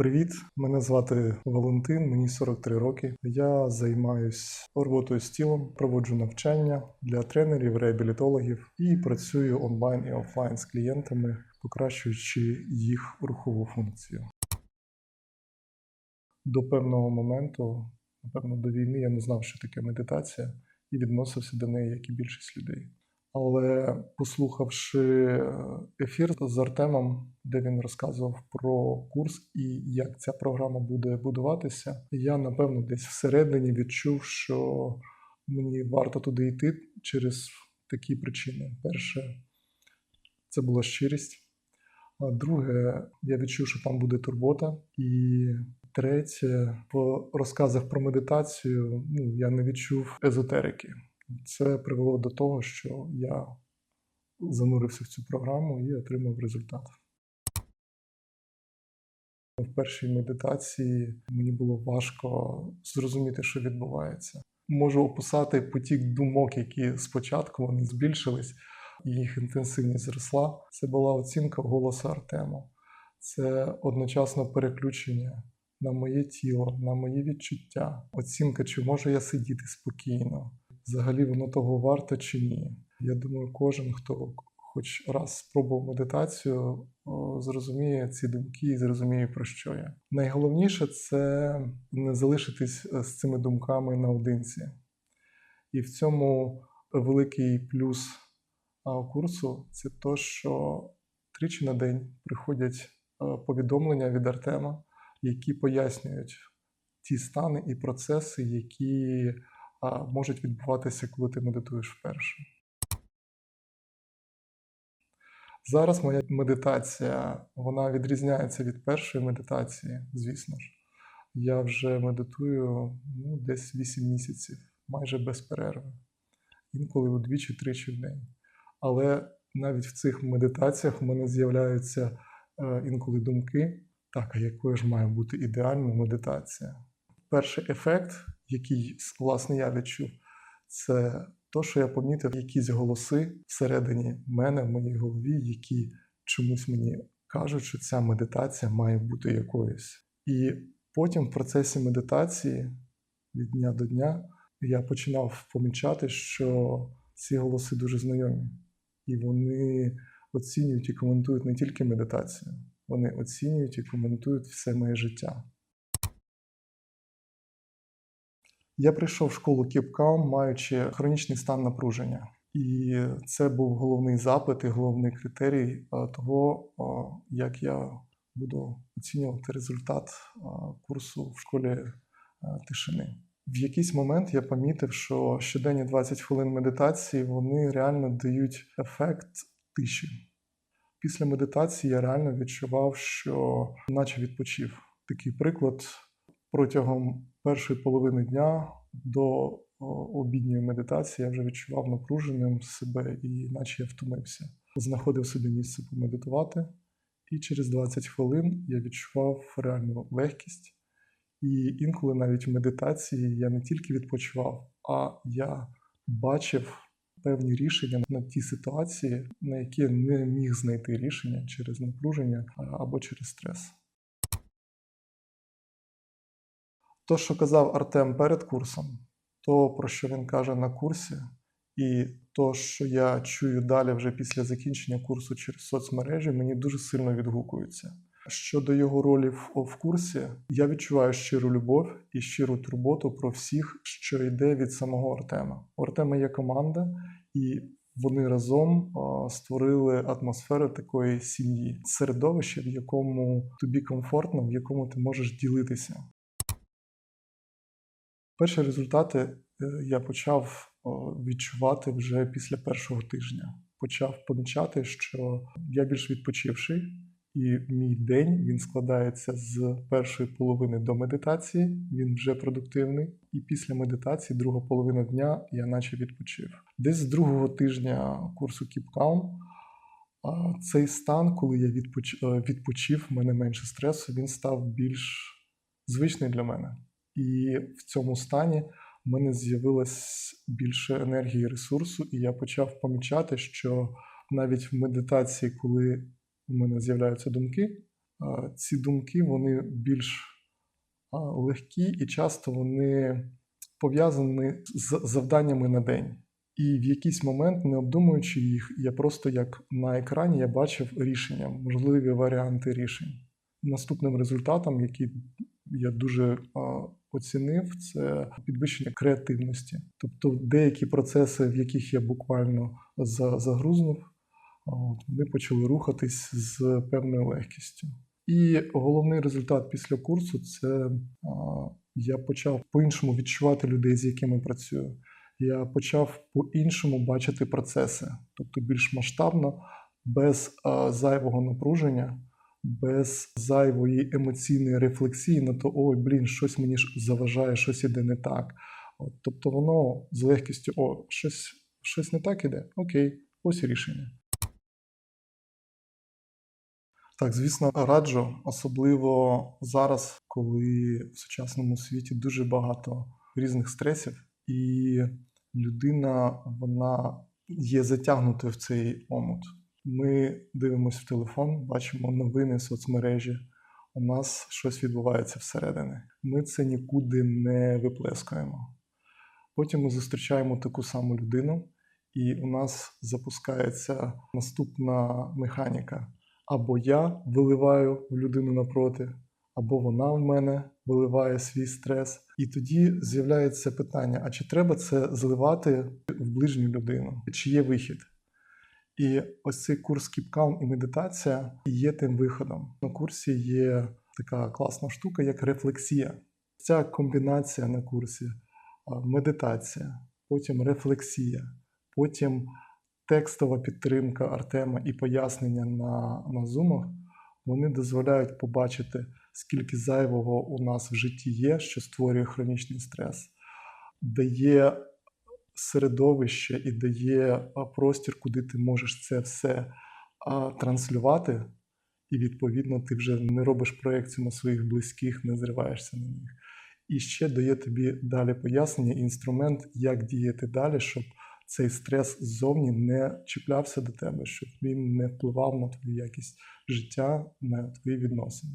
Привіт, мене звати Валентин, мені 43 роки. Я займаюсь роботою з тілом, проводжу навчання для тренерів, реабілітологів і працюю онлайн і офлайн з клієнтами, покращуючи їх рухову функцію. До певного моменту, напевно, до війни я не знав, що таке медитація, і відносився до неї, як і більшість людей. Але послухавши е, ефір з Артемом, де він розказував про курс і як ця програма буде будуватися, я напевно десь всередині відчув, що мені варто туди йти через такі причини. Перше, це була щирість. А друге, я відчув, що там буде турбота. І третє, в розказах про медитацію ну, я не відчув езотерики. Це привело до того, що я занурився в цю програму і отримав результат. В першій медитації мені було важко зрозуміти, що відбувається. Можу описати потік думок, які спочатку вони збільшились, і їх інтенсивність зросла. Це була оцінка голосу Артема. Це одночасно переключення на моє тіло, на мої відчуття, оцінка, чи можу я сидіти спокійно, взагалі воно того варто чи ні. Я думаю, кожен, хто хоч раз спробував медитацію, зрозуміє ці думки і зрозуміє, про що я. Найголовніше це не залишитись е, з цими думками наодинці. І в цьому великий плюс курсу це то, що тричі на день приходять е, повідомлення від Артема, які пояснюють ті стани і процеси, які можуть відбуватися, коли ти медитуєш вперше. Зараз моя медитація вона відрізняється від першої медитації, звісно ж. Я вже медитую ну, десь 8 місяців, майже без перерви, інколи удвічі-тричі в день. Але навіть в цих медитаціях в мене з'являються е, інколи думки, так, а якою ж має бути ідеальна медитація? Перший ефект, який власне я відчув, це то, що я помітив якісь голоси всередині мене, в моїй голові, які чомусь мені кажуть, що ця медитація має бути якоюсь. І потім в процесі медитації від дня до дня я починав помічати, що ці голоси дуже знайомі, і вони оцінюють і коментують не тільки медитацію, вони оцінюють і коментують все моє життя. Я прийшов в школу Calm, маючи хронічний стан напруження. І це був головний запит і головний критерій е, того, е, як я буду оцінювати результат е, курсу в школі тишини. В якийсь момент я помітив, що щоденні 20 хвилин медитації вони реально дають ефект тиші. Після медитації я реально відчував, що наче відпочив. Такий приклад протягом першої половини дня до обідньої медитації я вже відчував напруженим себе і наче я втомився. Знаходив собі місце помедитувати, і через 20 хвилин я відчував реальну легкість. І інколи навіть в медитації я не тільки відпочивав, а я бачив певні рішення на ті ситуації, на які не міг знайти рішення через напруження або через стрес. То, що казав Артем перед курсом, то, про що він каже на курсі, і то, що я чую далі вже після закінчення курсу через соцмережі, мені дуже сильно відгукується. Щодо його ролі в, курсі, я відчуваю щиру любов і щиру турботу про всіх, що йде від самого Артема. У Артема є команда, і вони разом створили атмосферу такої сім'ї, середовище, в якому тобі комфортно, в якому ти можеш ділитися. Перші результати е, я почав відчувати вже після першого тижня. Почав помічати, що я більш відпочивший, і мій день він складається з першої половини до медитації. Він вже продуктивний. І після медитації, друга половина дня, я наче відпочив. Десь з другого тижня курсу Keep Calm цей стан, коли я відпочив, в мене менше стресу, він став більш звичний для мене. І в цьому стані в мене з'явилось більше енергії і ресурсу, і я почав помічати, що навіть в медитації, коли у мене з'являються думки, ці думки вони більш легкі і часто вони пов'язані з завданнями на день. І в якийсь момент, не обдумуючи їх, я просто як на екрані я бачив рішення, можливі варіанти рішень. Наступним результатом, який я дуже оцінив, це підвищення креативності. Тобто деякі процеси, в яких я буквально за- загрузнув, вони почали рухатись з певною легкістю. І головний результат після курсу це я почав по-іншому відчувати людей, з якими працюю. Я почав по-іншому бачити процеси, тобто більш масштабно, без зайвого напруження, без зайвої емоційної рефлексії на то, ой, блін, щось мені заважає, щось іде не так. От, тобто воно з легкістю, о, щось, щось не так іде. Окей, ось рішення. Так, звісно, раджу, особливо зараз, коли в сучасному світі дуже багато різних стресів, і людина вона є затягнутою в цей омут. Ми дивимося в телефон, бачимо новини, соцмережі. У нас щось відбувається всередині. Ми це нікуди не виплескуємо. Потім ми зустрічаємо таку саму людину, і у нас запускається наступна механіка. Або я виливаю в людину напроти, або вона в мене виливає свій стрес. І тоді з'являється питання: а чи треба це зливати в ближню людину? Чи є вихід? І ось цей курс Keep Calm і медитація є тим виходом. На курсі є така класна штука, як рефлексія. Ця комбінація на курсі медитація, потім рефлексія, потім текстова підтримка Артема і пояснення на, на зумах, вони дозволяють побачити, скільки зайвого у нас в житті є, що створює хронічний стрес, дає середовище і дає простір, куди ти можеш це все транслювати, і відповідно ти вже не робиш проєкцію на своїх близьких, не зриваєшся на них. І ще дає тобі далі пояснення, інструмент, як діяти далі, щоб цей стрес ззовні не чіплявся до тебе, щоб він не впливав на твою якість життя, на твої відносини.